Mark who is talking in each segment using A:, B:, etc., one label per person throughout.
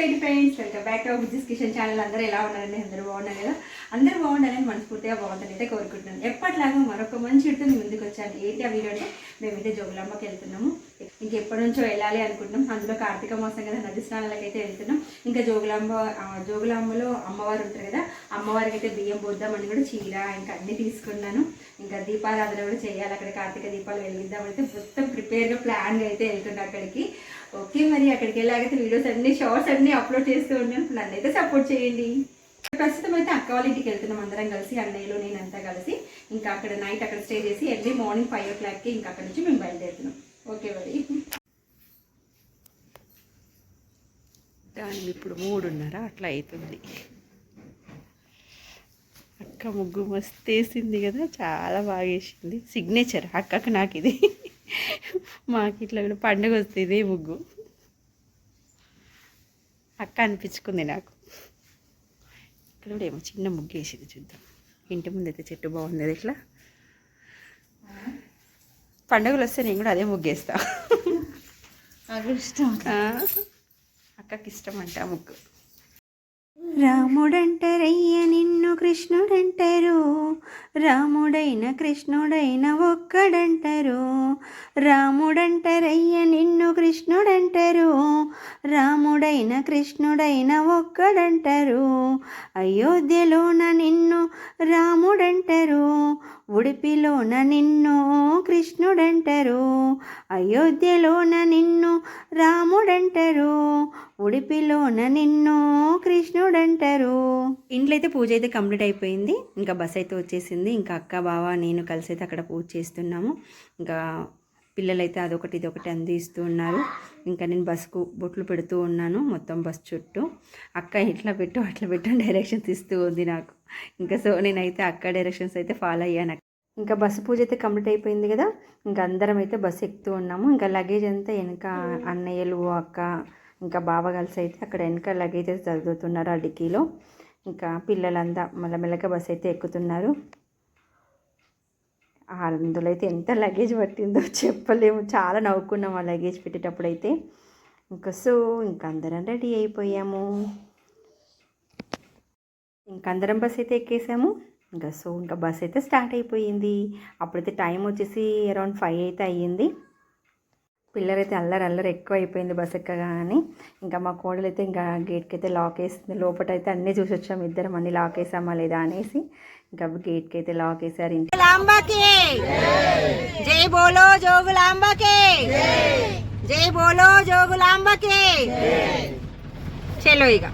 A: Side friends welcome back to Bujjis Kishan channel. అందరూ ఎలా ఉన్నారండి అందరూ బాగున్నారు కదా? అందరూ బాగుండాలని మనస్ఫూర్తిగా బాగుంటుంది అయితే కోరుకుంటున్నాను. ఎప్పటిలాగా మరొక మంచి ఇటు మీ ముందుకు వచ్చాను. ఏంటి ఆ వీడియో అంటే మేమైతే జోగులాంబకి వెళ్తున్నాము. ఇంకెప్పటి నుంచో వెళ్ళాలి అనుకుంటున్నాం. అందులో కార్తీక మాసం కదా నది స్నానాలకు అయితే వెళ్తున్నాం. ఇంకా జోగులాంబ జోగులాంబలో అమ్మవారు ఉంటారు కదా అమ్మవారికి అయితే బియ్యం పోద్దామని కూడా చీర ఇంకా అన్నీ తీసుకున్నాను. ఇంకా దీపారాధన కూడా చేయాలి. అక్కడ కార్తీక దీపాలు వెలిగిద్దామంటే మొత్తం ప్రిపేర్గా ప్లాన్ అయితే వెళ్తున్నాను అక్కడికి. ఓకే మరి అక్కడికి వెళ్ళాకైతే వీడియోస్ అన్ని షార్ట్స్ అన్ని అప్లోడ్ చేస్తూ ఉన్నాను నన్ను అయితే సపోర్ట్ చేయండి. ప్రస్తుతం అయితే అక్క వాళ్ళ ఇంటికి వెళ్తున్నాం అందరం కలిసి అన్నయ్యలో నేనంతా కలిసి. ఇంకా అక్కడ నైట్ అక్కడ స్టే చేసి ఎర్లీ మార్నింగ్ ఫైవ్ ఓ క్లాక్కి ఇంకా అక్కడ నుంచి మేము బయలుదేరుతున్నాం. ఓకే మరి.
B: దాని ఇప్పుడు మూడున్నర అట్లా అవుతుంది అక్క ముగ్గు మస్తు వేసింది కదా చాలా బాగా వేసింది సిగ్నేచర్ అక్కకు నాకు ఇది మాకు ఇట్లా కూడా పండుగ వస్తుంది ఇదే ముగ్గు అక్క అనిపించుకుంది నాకు. ఇక్కడ కూడా ఏమో చిన్న ముగ్గు వేసింది చూద్దాం. ఇంటి ముందు అయితే చెట్టు బాగుంది అది ఇట్లా. పండుగలు వస్తే నేను కూడా అదే ముగ్గేస్తా.
A: ఇష్టం.
B: ఆ, అక్కకి ఇష్టం అంట ముగ్గు.
C: రాముడంటారయ్య నిన్ను కృష్ణుడంటారు. రాముడైన కృష్ణుడైన ఒక్కడంటారు. రాముడంటారయ్య నిన్ను కృష్ణుడంటారు. రాముడైన కృష్ణుడైన ఒక్కడంటారు. అయోధ్యలోన నిన్ను రాముడంటారు. ఉడిపిలోన నిన్ను కృష్ణుడంటారు. అయోధ్యలోన నిన్ను రాముడంటారు. ఉడిపిలోన నిన్ను కృష్ణుడంటారు
B: ఇంట్లో అయితే పూజ అయితే కంప్లీట్ అయిపోయింది. ఇంకా బస్ అయితే వచ్చేసింది. ఇంకా అక్క బావ నేను కలిసి అయితే అక్కడ పూజ చేస్తున్నాము. ఇంకా పిల్లలైతే అదొకటి ఇదొకటి అందిస్తూ ఉన్నారు. ఇంకా నేను బస్కు బొట్లు పెడుతూ ఉన్నాను. మొత్తం బస్ చుట్టూ. అక్క ఇట్లా పెట్టు అట్లా పెట్టు డైరెక్షన్స్ ఇస్తూ ఉంది నాకు. ఇంకా సో నేనైతే అక్క డైరెక్షన్స్ అయితే ఫాలో అయ్యాను. ఇంకా బస్సు పూజ అయితే కంప్లీట్ అయిపోయింది కదా. ఇంకా అందరం అయితే బస్సు ఎక్కుతూ ఉన్నాము. ఇంకా లగేజ్ అంతా వెనక అన్నయ్యలు అక్క ఇంకా బావ కలిసి అయితే అక్కడ వెనక లగేజ్ అయితే చదువుతున్నారు ఆ డిక్కీలో. ఇంకా పిల్లలంతా మెల్లమెల్లగా బస్ అయితే ఎక్కుతున్నారు. అందులో అయితే ఎంత లగేజ్ పట్టిందో చెప్పలేము. చాలా నవ్వుకున్నాం ఆ లగేజ్ పెట్టేటప్పుడు అయితే ఇంకా సో ఇంక అందరం రెడీ అయిపోయాము. ఇంక అందరం బస్ అయితే ఎక్కేసాము. ఇంకా సో ఇంకా బస్ అయితే స్టార్ట్ అయిపోయింది. అప్పుడైతే టైం వచ్చేసి అరౌండ్ ఫైవ్ అయితే అయ్యింది. పిల్లలైతే అల్లరి అల్లరి ఎక్కువ అయిపోయింది బస్ ఎక్కగానే. ఇంకా మా కోడలు అయితే ఇంకా గేట్కి అయితే లాక్ వేసింది. లోపల అయితే అన్నీ చూసి వచ్చాము ఇద్దరం అన్ని లాక్ వేసామా లేదా అనేసి ఇంకా గేట్కి అయితే లాక్ వేసారు ఇంటి
C: లాంబాకి జై బోలో జోగులాంబకి. జై బోలో జోగులాంబకి. చలో ఇక.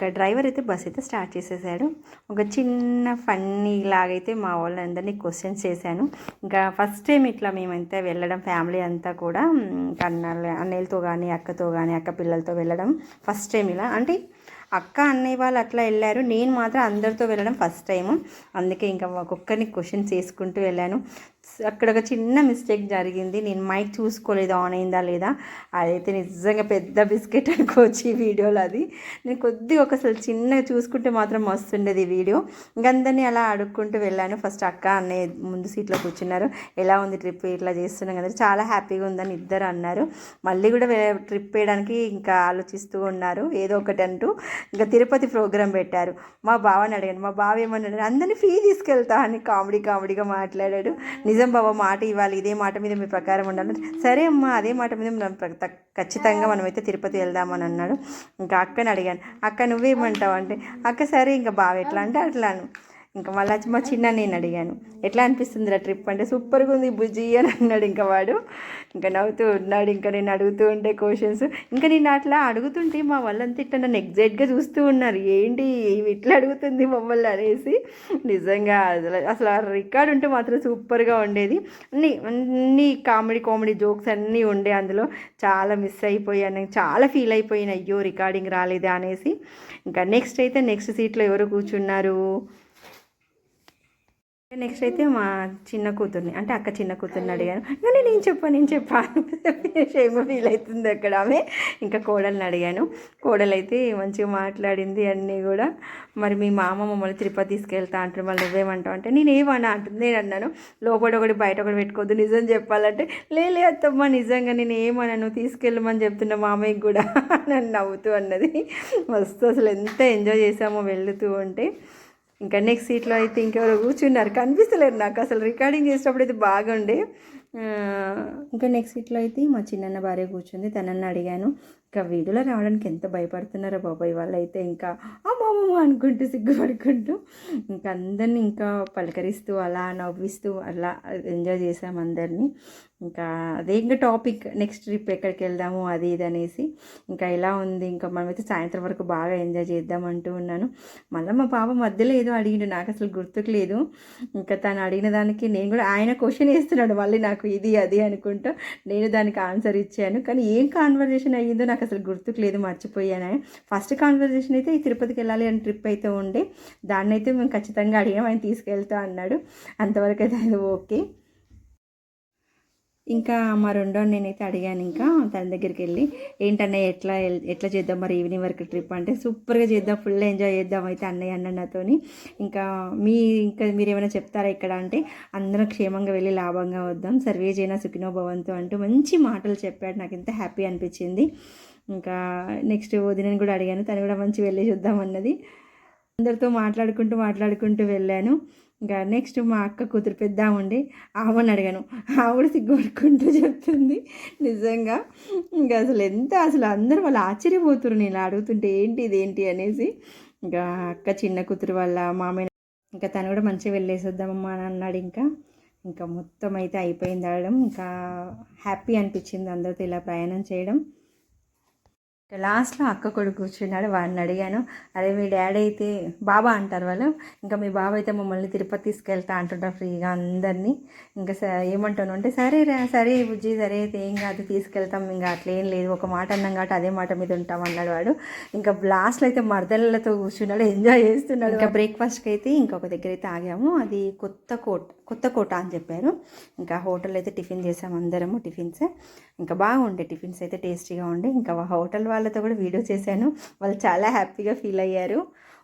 B: ఇంకా డ్రైవర్ అయితే బస్ అయితే స్టార్ట్ చేసేసాడు. ఒక చిన్న ఫన్నీ లాగైతే మా వాళ్ళందరినీ క్వశ్చన్స్ చేశాను. ఇంకా ఫస్ట్ టైం ఇట్లా మేమైతే వెళ్ళడం ఫ్యామిలీ అంతా కూడా ఇంకా అన్నయ్యలతో కానీ అక్కతో కానీ అక్క పిల్లలతో వెళ్ళడం ఫస్ట్ టైం ఇలా. అంటే అక్క అన్నయ్య వాళ్ళు అట్లా వెళ్ళారు. నేను మాత్రం అందరితో వెళ్ళడం ఫస్ట్ టైము. అందుకే ఇంకా ఒక్కొక్కరిని క్వశ్చన్స్ చేసుకుంటూ వెళ్ళాను. అక్కడ ఒక చిన్న మిస్టేక్ జరిగింది. నేను మైక్ చూసుకోలేదు? ఆన్ అయిందా లేదా? అదైతే నిజంగా పెద్ద బిస్కెట్ అనుకోవచ్చు ఈ వీడియోలో అది. నేను కొద్దిగా ఒకసారి చిన్నగా చూసుకుంటే మాత్రం మస్తుండేది ఈ వీడియో. ఇంకందరినీ అలా అడుక్కుంటూ వెళ్ళాను. ఫస్ట్ అక్క అన్నయ్య ముందు సీట్లో కూర్చున్నారు. ఎలా ఉంది ట్రిప్? ఇట్లా చేస్తున్నాం కదా చాలా హ్యాపీగా ఉందని ఇద్దరు అన్నారు. మళ్ళీ కూడా ట్రిప్ వేయడానికి ఇంకా ఆలోచిస్తూ ఉన్నారు. ఏదో ఒకటి అంటూ ఇంకా తిరుపతి ప్రోగ్రాం పెట్టారు. మా బావని అడిగాను. మా బావ ఏమన్నాడు? అందరినీ ఫీ తీసుకెళ్తా అని కామెడీ కామెడీగా మాట్లాడాడు. నిజం బావ మాట ఇవ్వాలి ఇదే మాట మీద మీ ప్రకారం ఉండాలి సరే అమ్మా అదే మాట మీద మనం ప్ర- త- ఖచ్చితంగా మనమైతే తిరుపతి వెళ్దామని అన్నాడు. ఇంకా అక్కని అడిగాను. అక్క నువ్వేమంటావు అంటే అక్క సరే ఇంకా బావ ఎట్లా అంటే అట్లాను. ఇంకా మళ్ళీ వచ్చి మా చిన్న నేను అడిగాను. ఎట్లా అనిపిస్తుంది ట్రిప్? అంటే సూపర్గా ఉంది బుజ్జి అని అన్నాడు ఇంకా వాడు. ఇంకా నవ్వుతూ ఉన్నాడు ఇంకా నేను అడుగుతూ ఉంటే క్వశ్చన్స్ ఇంకా నేను అట్లా అడుగుతుంటే మా వాళ్ళంతా ఇట్లా నన్ను ఎగ్జైట్గా చూస్తూ ఉన్నారు. ఏంటి? ఇట్లా అడుగుతుంది మమ్మల్ని? అనేసి. నిజంగా అసలు అసలు ఆ రికార్డ్ ఉంటే మాత్రం సూపర్గా ఉండేది. అన్ని అన్ని కామెడీ కామెడీ జోక్స్ అన్నీ ఉండే అందులో. చాలా మిస్ అయిపోయాను. చాలా ఫీల్ అయిపోయాను. అయ్యో రికార్డింగ్ రాలేదా అనేసి. ఇంకా నెక్స్ట్ అయితే నెక్స్ట్ సీట్లో ఎవరు కూర్చున్నారు? నెక్స్ట్ అయితే మా చిన్న కూతుర్ని అంటే అక్క చిన్న కూతుర్ని అడిగాను కానీ నేను చెప్పా నేను చెప్పాను. షేమ ఫీల్ అవుతుంది అక్కడ ఆమె. ఇంకా కోడల్ని అడిగాను. కోడలు అయితే మంచిగా మాట్లాడింది అన్నీ కూడా. మరి మీ మామ మమ్మల్ని తిరుపతి తీసుకెళ్తా అంటారు మళ్ళీ నువ్వేమంటావు? అంటే నేను ఏమన్నా అంటుంది నేను అన్నాను. లోపల ఒకటి బయట ఒకటి పెట్టుకోవద్దు నిజం చెప్పాలంటే. లే అత్తమ్మ నిజంగా నేను ఏమన్నాను తీసుకెళ్ళమని చెప్తున్నా మామయ్యకి కూడా. నన్ను నవ్వుతూ అన్నది. మస్తు అసలు ఎంత ఎంజాయ్ చేసామో వెళ్తూ ఉంటే. ఇంకా నెక్స్ట్ సీట్లో అయితే ఇంకెవరో కూర్చున్నారు. కనిపిస్తలేరు నాకు. అసలు రికార్డింగ్ చేసేటప్పుడు అయితే బాగుండే. ఇంకా నెక్స్ట్ సీట్లో అయితే మా చిన్నన్న భార్య కూర్చుంది. తనన్న అడిగాను. ఇంకా వీధిలో రావడానికి ఎంత భయపడుతున్నారో బాబాయ్. వాళ్ళు అయితే ఇంకా అమ్మమ్మ అనుకుంటూ సిగ్గుపడుకుంటూ ఇంకా అందరినీ ఇంకా పలకరిస్తూ అలా నవ్విస్తూ అలా ఎంజాయ్ చేసాం అందరినీ. ఇంకా అదే ఇంకా టాపిక్ నెక్స్ట్ ట్రిప్ ఎక్కడికి వెళ్దాము అది ఇది అనేసి. ఇంకా ఎలా ఉంది. ఇంకా మనమైతే సాయంత్రం వరకు బాగా ఎంజాయ్ చేద్దాం అంటూ ఉన్నాను. మళ్ళీ మా పాప మధ్యలో ఏదో అడిగిండు. నాకు అసలు గుర్తుకు లేదు. ఇంకా తను అడిగిన దానికి నేను కూడా ఆయన క్వశ్చన్ వేస్తున్నాడు. మళ్ళీ నాకు ఇది అది అనుకుంటూ నేను దానికి ఆన్సర్ ఇచ్చాను. కానీ ఏం కాన్వర్జేషన్ అయ్యిందో నాకు అసలు గుర్తుకు లేదు. మర్చిపోయాను. ఫస్ట్ కాన్వర్జేషన్ అయితే ఈ తిరుపతికి వెళ్ళాలి అని ట్రిప్ అయితే ఉండే. దాన్ని అయితే మేము ఖచ్చితంగా అడిగాం ఆయన తీసుకెళ్తా అన్నాడు. అంతవరకు అయితే అది ఓకే. ఇంకా మా రెండో నేనైతే అడిగాను ఇంకా తన దగ్గరికి వెళ్ళి ఏంటన్నా ఎట్లా ఎట్లా చేద్దాం మరి ఈవినింగ్ వరకు ట్రిప్ అంటే సూపర్గా చేద్దాం ఫుల్ ఎంజాయ్ చేద్దాం అయితే అన్నయ్య అన్న నాతోని. ఇంకా మీ ఇంకా మీరు ఏమైనా చెప్తారా ఇక్కడ అంటే అందరం క్షేమంగా వెళ్ళి లాభంగా వద్దాం సర్వే చేయన సుఖినో భవంతు అంటూ మంచి మాటలు చెప్పాడు. నాకు ఎంత హ్యాపీ అనిపించింది. ఇంకా నెక్స్ట్ వదినని కూడా అడిగాను. తను కూడా మంచి వెళ్ళి చూద్దాం అన్నది. అందరితో మాట్లాడుకుంటూ మాట్లాడుకుంటూ వెళ్ళాను. ఇంకా నెక్స్ట్ మా అక్క కూతురు పెద్ద ఉండి ఆమెను అడిగాను. ఆవిడ సిగ్గుపడుకుంటూ చెప్తుంది. నిజంగా ఇంకా అసలు ఎంత అసలు అందరూ వాళ్ళు ఆశ్చర్యపోతున్నారు నేను అడుగుతుంటే ఏంటి ఇదేంటి అనేసి. ఇంకా అక్క చిన్న కూతురు వాళ్ళ మామయ్య ఇంకా తను కూడా మంచిగా వెళ్ళేసి వద్దామమ్మా అని అన్నాడు ఇంకా. ఇంకా మొత్తం అయితే అయిపోయింది ఆడడం. ఇంకా హ్యాపీ అనిపించింది అందరితో ఇలా ప్రయాణం చేయడం. లాస్ట్లో అక్క కొడుకు కూర్చున్నాడు వాడిని అడిగాను. అదే మీ డాడీ అయితే బాబా అంటారు వాళ్ళు. ఇంకా మీ బాబా అయితే మమ్మల్ని తిరుపతి తీసుకెళ్తా అంటుంటారు ఫ్రీగా అందరినీ. ఇంకా స ఏమంటాను అంటే సరే రా సరే బుజ్జి సరే అయితే ఏం కాదు తీసుకెళ్తాం. ఇంకా అట్లా ఏం లేదు. ఒక మాట అన్నాం కాబట్టి అదే మాట మీద ఉంటాం అన్నాడు వాడు. ఇంకా లాస్ట్లో అయితే మరదళ్ళతో కూర్చున్నాడు ఎంజాయ్ చేస్తున్నాడు ఇంకా బ్రేక్ఫాస్ట్కి అయితే ఇంకొక దగ్గర అయితే ఆగాము. అది కొత్త కోట కొత్త కోట అని చెప్పారు. ఇంకా హోటల్ అయితే టిఫిన్ చేసాము అందరము టిఫిన్స్. ఇంకా బాగుండే టిఫిన్స్ అయితే టేస్టీగా ఉండే. ఇంకా హోటల్ వాళ్ళతో కూడా వీడియో చేశాను. వాళ్ళు చాలా హ్యాపీగా ఫీల్ అయ్యారు.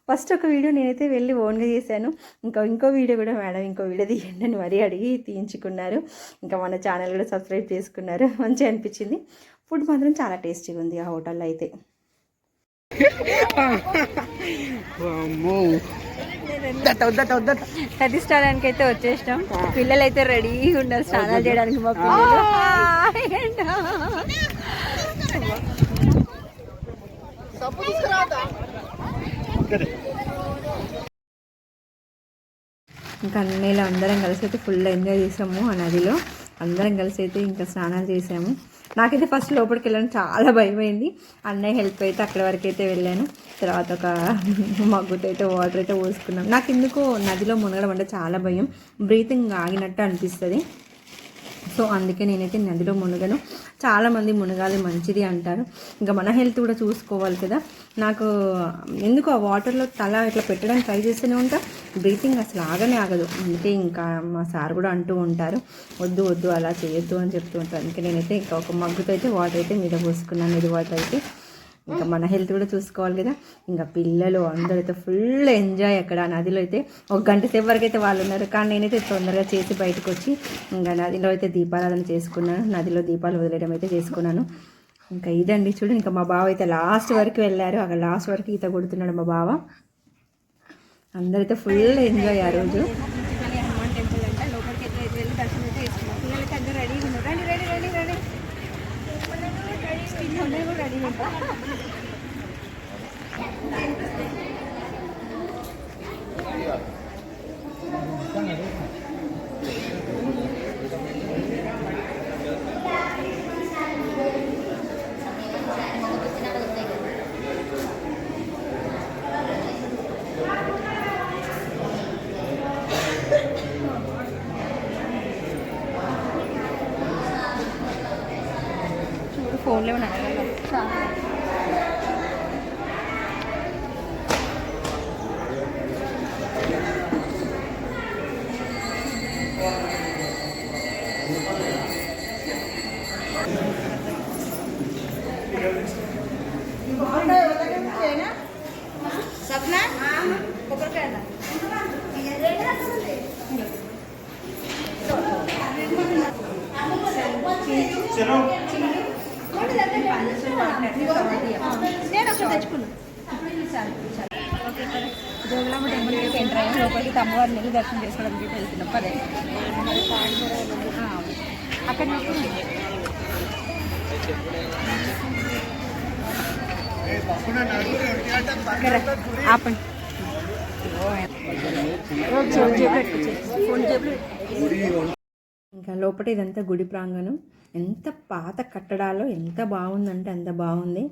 B: ఫస్ట్ ఒక వీడియో నేనైతే వెళ్ళి ఓన్గా చేశాను. ఇంకా ఇంకో వీడియో కూడా మేడం ఇంకో వీడియో తీయండి అని మరీ అడిగి తీయించుకున్నారు. ఇంకా మన ఛానల్ కూడా సబ్స్క్రైబ్ చేసుకున్నారు. మంచిగా అనిపించింది. ఫుడ్ మాత్రం చాలా టేస్టీగా ఉంది ఆ హోటల్లో అయితే.
A: ప్రతిష్టానికి అయితే వచ్చేసినాం. పిల్లలు అయితే రెడీగా ఉన్నారు. స్నానాలు చేయడానికి మా పిల్లలు.
B: ఇంకా అన్నయ్యలో అందరం కలిసి అయితే ఫుల్ ఎంజాయ్ చేసాము ఆ నదిలో. అందరం కలిసి అయితే ఇంకా స్నానాలు చేసాము. నాకైతే ఫస్ట్ లోపలికి వెళ్ళడం చాలా భయమైంది. అన్నయ్య హెల్ప్ అయితే అక్కడి వరకు అయితే వెళ్ళాను. తర్వాత ఒక మగ్గుతో అయితే వాటర్ అయితే పోసుకున్నాం. నాకు ఎందుకో నదిలో మునగడం అంటే చాలా భయం. బ్రీతింగ్ ఆగినట్టు అనిపిస్తుంది. సో అందుకే నేనైతే నదిలో మునగను. చాలామంది మునగాలి మంచిది అంటారు. ఇంకా మన హెల్త్ కూడా చూసుకోవాలి కదా. నాకు ఎందుకు ఆ వాటర్లో తల ఇట్లా పెట్టడానికి ట్రై చేస్తూనే ఉంటా? బ్రీతింగ్ అసలు ఆగనే ఆగదు. అందుకే ఇంకా మా సార్ కూడా అంటూ ఉంటారు. వద్దు వద్దు అలా చేయొద్దు అని చెప్తూ ఉంటారు. అందుకే నేనైతే ఇంకా ఒక మగ్గుతో అయితే వాటర్ అయితే మీద పోసుకున్నాను. ఇది వాటర్ అయితే. ఇంకా మన హెల్త్ కూడా చూసుకోవాలి కదా. ఇంకా పిల్లలు అందరితో ఫుల్ ఎంజాయ్ అక్కడ. నదిలో అయితే ఒక గంట సేపు వరకు అయితే వాళ్ళు ఉన్నారు. కానీ నేనైతే తొందరగా చేసి బయటకు వచ్చి ఇంకా నదిలో అయితే దీపారాధన చేసుకున్నాను నదిలో దీపాలు వదిలేయడం అయితే చేసుకున్నాను. ఇంకా ఇదండి చూడు ఇంకా మా బావ అయితే లాస్ట్ వరకు వెళ్ళారు. అక్కడ లాస్ట్ వరకు ఈత కొడుతున్నాడు మా బావ. అందరితో ఫుల్ ఎంజాయ్ ఆ రోజు
A: హనుమాన్ టెంపుల్ అంట లోపలికి అయితే అయితే వెళ్ళి దర్శనం అయితే చేసుకున్నాం పిల్లలకి అందరూ రెడీగా ఉన్నారు రండి రెడీ రెడీ రెడీ అందరూ కూడా రెడీగా ఉంటారు చూడు ఫోన్లో అడగాలి
C: సప్నా
A: నేను అక్కడ తెచ్చుకున్నాను జోగులాంబ టెంపుల్కి అయితే ఎంటర్ అయ్యాం లోపలికి అమ్మవారిని వెళ్ళి దర్శనం చేసుకోవడానికి వెళ్తున్నాం పదే ఆ, అక్కడ ఆపండి
B: ఇంకా లోపల ఇదంతా గుడి ప్రాంగణం. ఎంత పాత కట్టడాలో ఎంత బాగుందంటే అంత బాగుంది.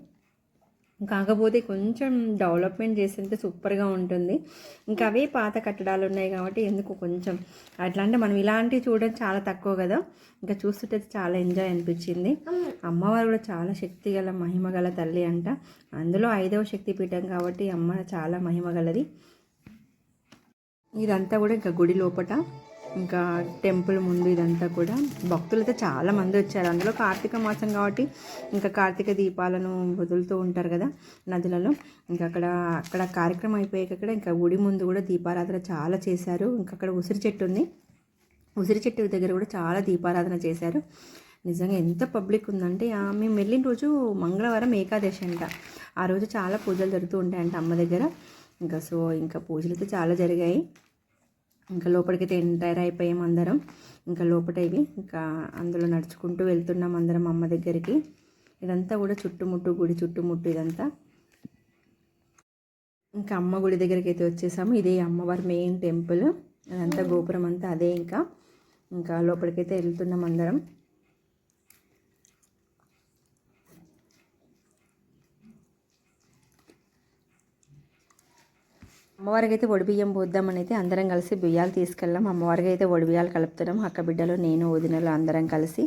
B: కాకపోతే కొంచెం డెవలప్మెంట్ చేస్తుంటే సూపర్గా ఉంటుంది. ఇంకా అవే పాత కట్టడాలు ఉన్నాయి కాబట్టి ఎందుకు కొంచెం అట్లా అంటే మనం ఇలాంటివి చూడడం చాలా తక్కువ కదా. ఇంకా చూస్తుంటే చాలా ఎంజాయ్ అనిపించింది. అమ్మవారు కూడా చాలా శక్తి గల మహిమ గల తల్లి అంట. అందులో ఐదవ శక్తి పీఠం కాబట్టి అమ్మ చాలా మహిమ గలది. ఇదంతా కూడా ఇంకా గుడి లోపట. ఇంకా టెంపుల్ ముందు ఇదంతా కూడా. భక్తులు అయితే చాలా మంది వచ్చారు. అందులో కార్తీక మాసం కాబట్టి ఇంకా కార్తీక దీపాలను వదులుతూ ఉంటారు కదా నదులలో. ఇంకా అక్కడ అక్కడ కార్యక్రమం అయిపోయాక అక్కడ ఇంకా గుడి ముందు కూడా దీపారాధన చాలా చేశారు. ఇంకా అక్కడ ఉసిరి చెట్టు ఉంది. ఉసిరి చెట్టు దగ్గర కూడా చాలా దీపారాధన చేశారు. నిజంగా ఎంత పబ్లిక్ ఉందంటే మేము వెళ్ళిన రోజు మంగళవారం ఏకాదశి అంట. ఆ రోజు చాలా పూజలు జరుగుతూ ఉంటాయంట అమ్మ దగ్గర. ఇంకా సో ఇంకా పూజలు అయితే చాలా జరిగాయి. ఇంకా లోపలికైతే ఎంటైర్ అయిపోయాం అందరం. ఇంకా లోపల ఇవి ఇంకా అందులో నడుచుకుంటూ వెళ్తున్నాం అందరం అమ్మ దగ్గరికి. ఇదంతా కూడా చుట్టుముట్టు గుడి చుట్టుముట్టు ఇదంతా. ఇంకా అమ్మ గుడి దగ్గరికి అయితే వచ్చేసాము. ఇదే అమ్మవారి మెయిన్ టెంపుల్. అదంతా గోపురం అంతా అదే ఇంకా. ఇంకా లోపలికైతే వెళ్తున్నాం అందరం. అమ్మవారికి అయితే వడి బియ్యం పోద్దామని అయితే అందరం కలిసి బియ్యాలు తీసుకెళ్ళాం. అమ్మవారికి అయితే వడి బియ్యాలు కలుపుతున్నాం. అక్క బిడ్డలు నేను వదినలు అందరం కలిసి.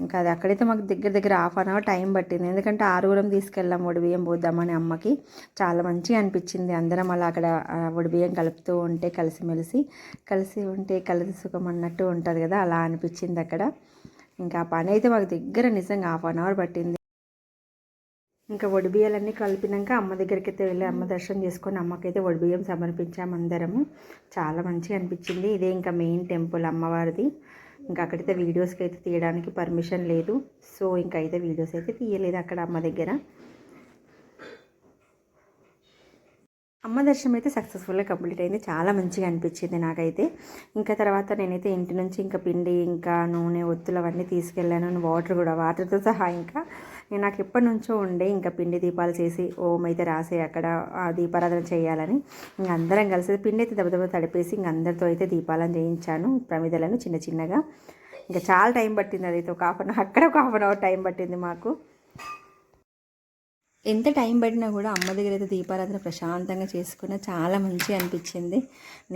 B: ఇంకా అది అక్కడైతే మాకు దగ్గర దగ్గర హాఫ్ అన్ అవర్ టైం పట్టింది. ఎందుకంటే ఆరుగురం తీసుకెళ్ళాం వడి బియ్యం పోద్దామని అమ్మకి. చాలా మంచిగా అనిపించింది అందరం అలా అక్కడ ఆ, బియ్యం కలుపుతూ ఉంటే కలిసిమెలిసి కలిసి ఉంటే కలిసి సుఖం అన్నట్టు ఉంటుంది కదా అలా అనిపించింది అక్కడ. ఇంకా ఆ పని అయితే మాకు దగ్గర నిజంగా హాఫ్ అన్ అవర్ పట్టింది. ఇంకా వడిబియ్యాలన్నీ కలిపినాక అమ్మ దగ్గరికి అయితే వెళ్ళి అమ్మ దర్శనం చేసుకొని అమ్మకైతే వడిబియ్యం సమర్పించాము అందరము. చాలా మంచిగా అనిపించింది. ఇదే ఇంకా మెయిన్ టెంపుల్ అమ్మవారిది. ఇంకా అక్కడైతే వీడియోస్కి అయితే తీయడానికి పర్మిషన్ లేదు. సో ఇంకా అయితే వీడియోస్ అయితే తీయలేదు అక్కడ అమ్మ దగ్గర. అమ్మ దర్శనం అయితే సక్సెస్ఫుల్గా కంప్లీట్ అయింది. చాలా మంచిగా అనిపించింది నాకైతే. ఇంకా తర్వాత నేనైతే ఇంటి నుంచి ఇంకా పిండి ఇంకా నూనె ఒత్తులు అవన్నీ తీసుకెళ్ళాను. వాటర్ కూడా వాటర్తో సహా ఇంకా నేను నాకు ఎప్పటి నుంచో ఉండే ఇంకా పిండి దీపాలు చేసి ఓం అయితే రాసి అక్కడ ఆ దీపారాధన చేయాలని ఇంకా అందరం కలిసి పిండి అయితే దెబ్బ తడిపేసి ఇంక అందరితో అయితే దీపాలను చేయించాను. ప్రమిదలను చిన్న చిన్నగా. ఇంకా చాలా టైం పట్టింది అదైతే ఒక హాఫ్ అన్ అవర్ అక్కడ ఒక హాఫ్ అన్ అవర్ టైం పట్టింది మాకు. ఎంత టైం పడినా కూడా అమ్మ దగ్గర అయితే దీపారాధన ప్రశాంతంగా చేసుకున్న చాలా మంచిగా అనిపించింది.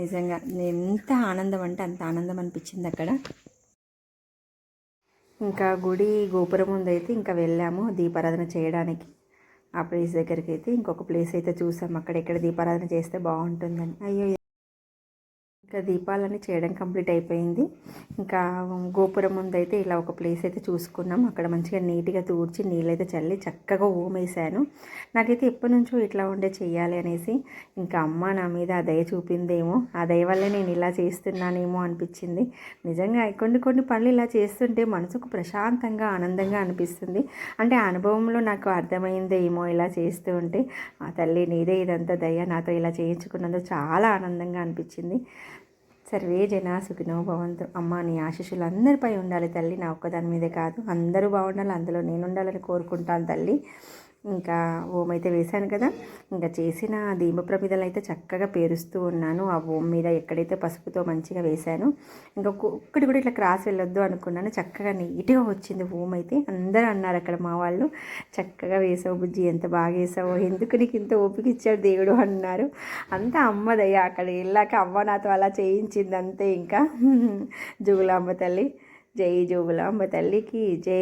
B: నిజంగా ఎంత ఆనందం అంటే అంత ఆనందం అనిపించింది అక్కడ. ఇంకా గుడి గోపురం ముందు అయితే ఇంకా వెళ్ళాము దీపారాధన చేయడానికి. ఆ ప్లేస్ దగ్గరికి అయితే ఇంకొక ప్లేస్ అయితే చూసాం. అక్కడ ఎక్కడ దీపారాధన చేస్తే బాగుంటుందని. అయ్యో ఇంకా దీపాలన్నీ చేయడం కంప్లీట్ అయిపోయింది. ఇంకా గోపురం ముందు అయితే ఇలా ఒక ప్లేస్ అయితే చూసుకున్నాం. అక్కడ మంచిగా నీట్గా తూడ్చి నీళ్ళైతే చల్లి చక్కగా ఓమేశాను నాకైతే ఎప్పటి నుంచో ఇట్లా ఉండే చెయ్యాలి అనేసి ఇంకా అమ్మ నా మీద ఆ దయ చూపిందేమో ఆ దయ వల్లే నేను ఇలా చేస్తున్నానేమో అనిపించింది. నిజంగా కొన్ని కొన్ని పనులు ఇలా చేస్తుంటే మనసుకు ప్రశాంతంగా ఆనందంగా అనిపిస్తుంది. అంటే ఆ అనుభవంలో నాకు అర్థమైందేమో ఇలా చేస్తూ ఉంటే ఆ తల్లి నీదే ఇదంతా దయ నాతో ఇలా చేయించుకున్నందుకు చాలా ఆనందంగా అనిపించింది. సర్వే జనా సుఖినో భవంతు. అమ్మ నీ ఆశీస్సులు అందరిపై ఉండాలి తల్లి. నా ఒక్కదాని మీదే కాదు. అందరూ బాగుండాలి. అందులో నేను ఉండాలని కోరుకుంటాను తల్లి. ఇంకా ఓం అయితే వేశాను కదా. ఇంకా చేసిన దీపప్రమిదలు అయితే చక్కగా పేరుస్తూ ఉన్నాను. ఆ ఓం మీద ఎక్కడైతే పసుపుతో మంచిగా వేశాను ఇంకా ఒక్కటి కూడా ఇట్లా క్రాస్ వెళ్ళొద్దు అనుకున్నాను. చక్కగా నీట్గా వచ్చింది ఓం అయితే. అందరూ అన్నారు అక్కడ మా వాళ్ళు చక్కగా వేసావు బుజ్జి ఎంత బాగా వేసావో ఎందుకు నీకు ఇంత ఓపిక ఇచ్చాడు దేవుడు? అన్నారు. అంతా అమ్మదయ్యా అక్కడ వెళ్ళాక అమ్మ నాతో అలా చేయించింది అంతే ఇంకా. జోగులాంబ తల్లి జై జోగులాంబ తల్లికి జై.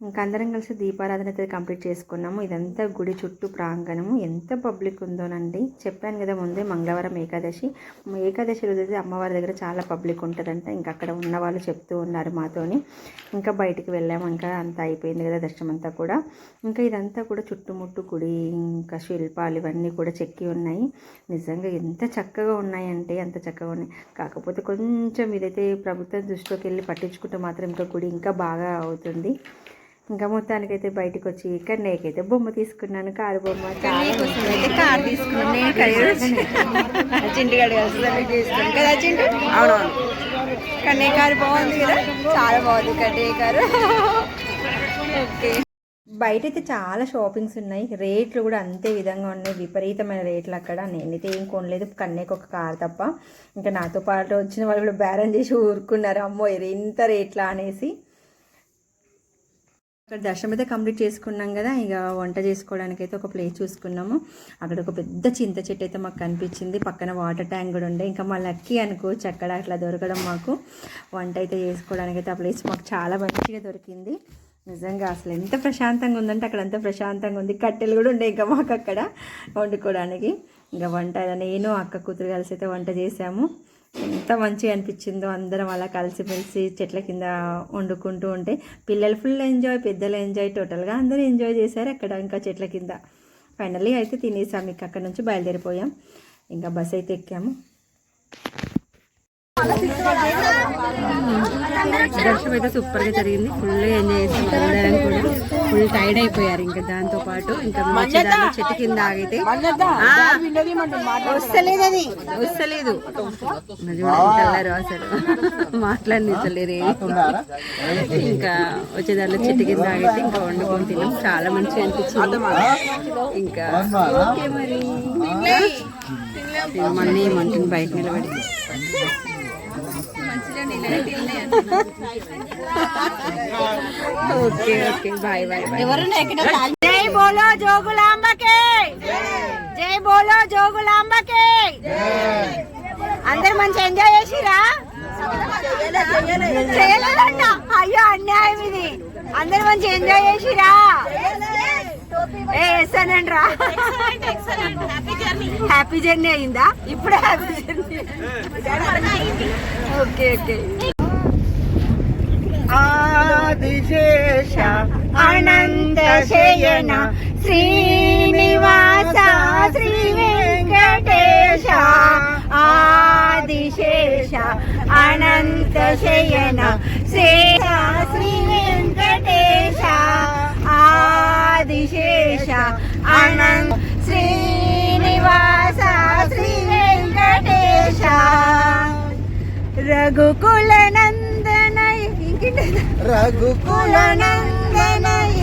B: ఇంకా అందరం కలిసి దీపారాధన అయితే కంప్లీట్ చేసుకున్నాము. ఇదంతా గుడి చుట్టూ ప్రాంగణము. ఎంత పబ్లిక్ ఉందోనండి. చెప్పాను కదా ముందే మంగళవారం ఏకాదశి. ఏకాదశి రోజు అయితే అమ్మవారి దగ్గర చాలా పబ్లిక్ ఉంటుందంట. ఇంకా అక్కడ ఉన్న వాళ్ళు చెప్తూ ఉన్నారు మాతోని. ఇంకా బయటికి వెళ్ళాము. ఇంకా అంతా అయిపోయింది కదా దర్శనం అంతా కూడా. ఇంకా ఇదంతా కూడా చుట్టుముట్టు గుడి ఇంకా శిల్పాలు ఇవన్నీ కూడా చెక్కి ఉన్నాయి. నిజంగా ఎంత చక్కగా ఉన్నాయంటే అంత చక్కగా ఉన్నాయి. కాకపోతే కొంచెం ఇదైతే ప్రభుత్వం దృష్టిలోకి వెళ్ళి పట్టించుకుంటే మాత్రం ఇంకా గుడి ఇంకా బాగా అవుతుంది. ఇంకా మొత్తానికైతే బయటకు వచ్చి ఇక్కడ నేకైతే బొమ్మ తీసుకున్నాను కారు బొమ్మ
C: అయితే కార్ తీసుకున్నాను నేను అవునవును కన్నే కారు బాగుంది కదా? చాలా బాగుంది కన్నే కారు. ఓకే.
B: బయట అయితే చాలా షాపింగ్స్ ఉన్నాయి రేట్లు కూడా అంతే విధంగా ఉన్నాయి విపరీతమైన రేట్లు అక్కడ. నేనైతే ఏం కొనలేదు కన్నయ్యకు ఒక కార్ తప్ప. ఇంకా నాతో పాటు వచ్చిన వాళ్ళు కూడా బేరం చేసి ఊరుకున్నారు అమ్మో ఇది ఇంత రేట్లా అనేసి. ఇక్కడ దర్శనం అయితే కంప్లీట్ చేసుకున్నాం కదా. ఇక వంట చేసుకోవడానికి అయితే ఒక ప్లేస్ చూసుకున్నాము. అక్కడ ఒక పెద్ద చింత చెట్టు అయితే మాకు కనిపించింది. పక్కన వాటర్ ట్యాంక్ కూడా ఉండే. ఇంకా మా లక్కీ అనుకోవచ్చు అక్కడ అట్లా దొరకడం మాకు. వంట అయితే చేసుకోవడానికి అయితే ఆ ప్లేస్ మాకు చాలా మంచిగా దొరికింది. నిజంగా అసలు ఎంత ప్రశాంతంగా ఉందంటే అక్కడ అంత ప్రశాంతంగా ఉంది. కట్టెలు కూడా ఉండే ఇంకా మాకు అక్కడ వండుకోవడానికి. ఇంకా వంట నేను అక్క కూతురు కలిసి అయితే వంట చేసాము. ఎంత మంచిగా అనిపించిందో అందరం అలా కలిసిమెలిసి చెట్ల కింద వండుకుంటూ ఉంటే పిల్లలు ఫుల్ ఎంజాయ్ పెద్దలు ఎంజాయ్ టోటల్గా అందరూ ఎంజాయ్ చేశారు అక్కడ ఇంకా చెట్ల కింద. ఫైనల్లీ అయితే తినేసాం ఇంకా అక్కడ నుంచి బయలుదేరిపోయాం. ఇంకా బస్ అయితే ఎక్కాము. దర్శనం అయితే సూపర్గా జరిగింది. ఫుల్ ఎంజాయ్ చేసాం అందరం కూడా. ఫుల్ టైర్డ్ అయిపోయారు ఇంకా దాంతో పాటు. ఇంకా చెట్టు కింద ఆగితే
C: వస్తలేదు అది.
B: వస్తలేదు. మాట్లాడలేరు అసలు మాట్లాడనిస్తలేరు ఇంకా వచ్చేదారిలో చెట్టు కింద ఆగితే ఇంకా వండుకొని తిన్నాం. చాలా మంచిగా అనిపించింది. ఇంకా ఓకే మరి మళ్ళీ ఏమంటుంది బయట నిలబడి okay okay bye bye bye.
C: జై బోలో జోగులాంబకే. జై బోలో జోగులాంబకే. అందరు మంచి ఎంజాయ్ చేసిరా? చేయలేదంట అయ్యో అన్యాయం ఇది. అందరు మంచి ఎంజాయ్ చేసిరా? ఏ ఎస్సానండి రా హ్యాపీ జర్నీ అయిందా? ఇప్పుడే happy journey okay okay Adishesha Ananta Shayana Srinivasa Shri Venkatesha Adisesha Ananta శయన శేష శ్రీ వెంకటేశ ఆదిశేష అనంత శ్రీనివాస శ్రీ వెంకటేశ రఘుకుల నందనయ రఘుకుల నందనయ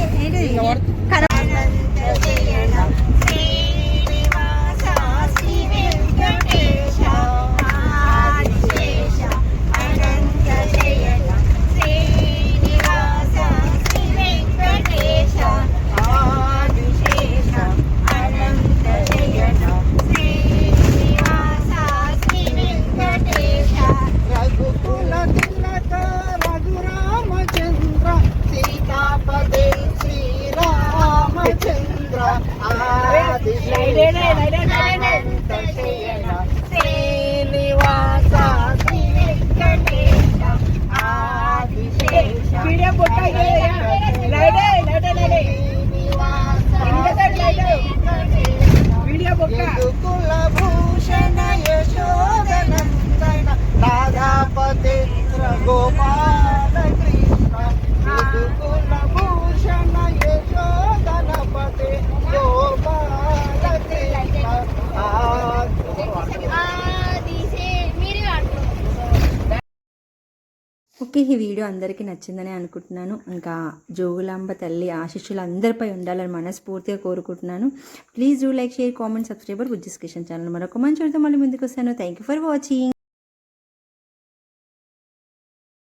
D: కుల భూషణ యశోదనందన రాధాపతేంద్ర
B: ఈ వీడియో అందరికీ నచ్చిందని అనుకుంటున్నాను. ఇంకా జోగులాంబ తల్లి ఆశిష్యులు అందరిపై ఉండాలని మనస్ఫూర్తిగా కోరుకుంటున్నాను. Please do like share comment subscriber Bujjis Kishan channel మరొక మంచి వీడియోతో మళ్ళీ ముందుకు వస్తాను. Thank you for watching